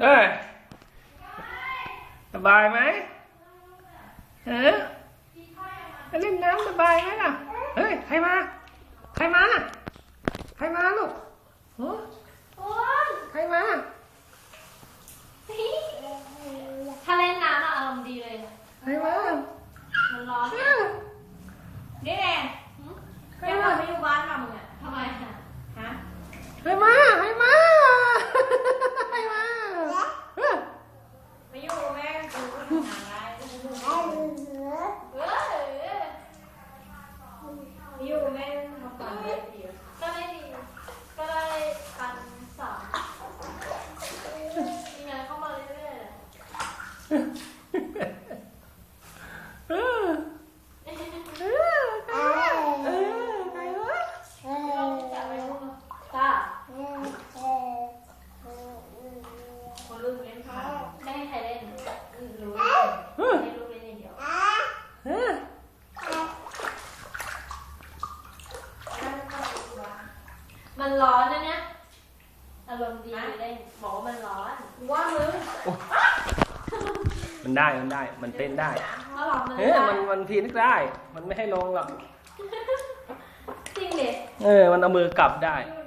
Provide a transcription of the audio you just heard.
เอ้ยสบายไหมเออไปเล่นน้ำสบายไหมล่ะ เฮ้ย ใครมา ใครมา ใครมาลูกฮะโอ้ยใครมาถ้าเล่นน้ำอะอารมณ์ดีเลยใครมามันร้อนเออนี่แน่ยังมาไม่อยู่บ้านเรามึงอะ ทำไมอะ ฮะ ใครมา ใครมา ใครมาเออ ไม่อยู่แม่กูก็ทำงานได้ เออ ไม่อยู่แม่มาฟังได้ดี ก็ได้ดี ก็ได้พันสามมีงานเข้ามาเรื่อยๆเลย เออเออใครวะเออใครวะ เราจะไปพูดจ้า คนรุ่นเล่นผ่าน ไม่ให้ใครเล่นอืมรู้ เออ ให้รู้เล่นอย่างเดียว เออ มันร้อนนะเนี่ยอารมณ์ดีเล่นบอกว่ามันร้อนว่ามึงมันได้มันได้ มันเต้นได้ถ้าหลอกมันเออมันมันพีนึกได้ มันไม่ให้ลงหรอกจริงเด็เออ มันเอามือกลับได้อยู่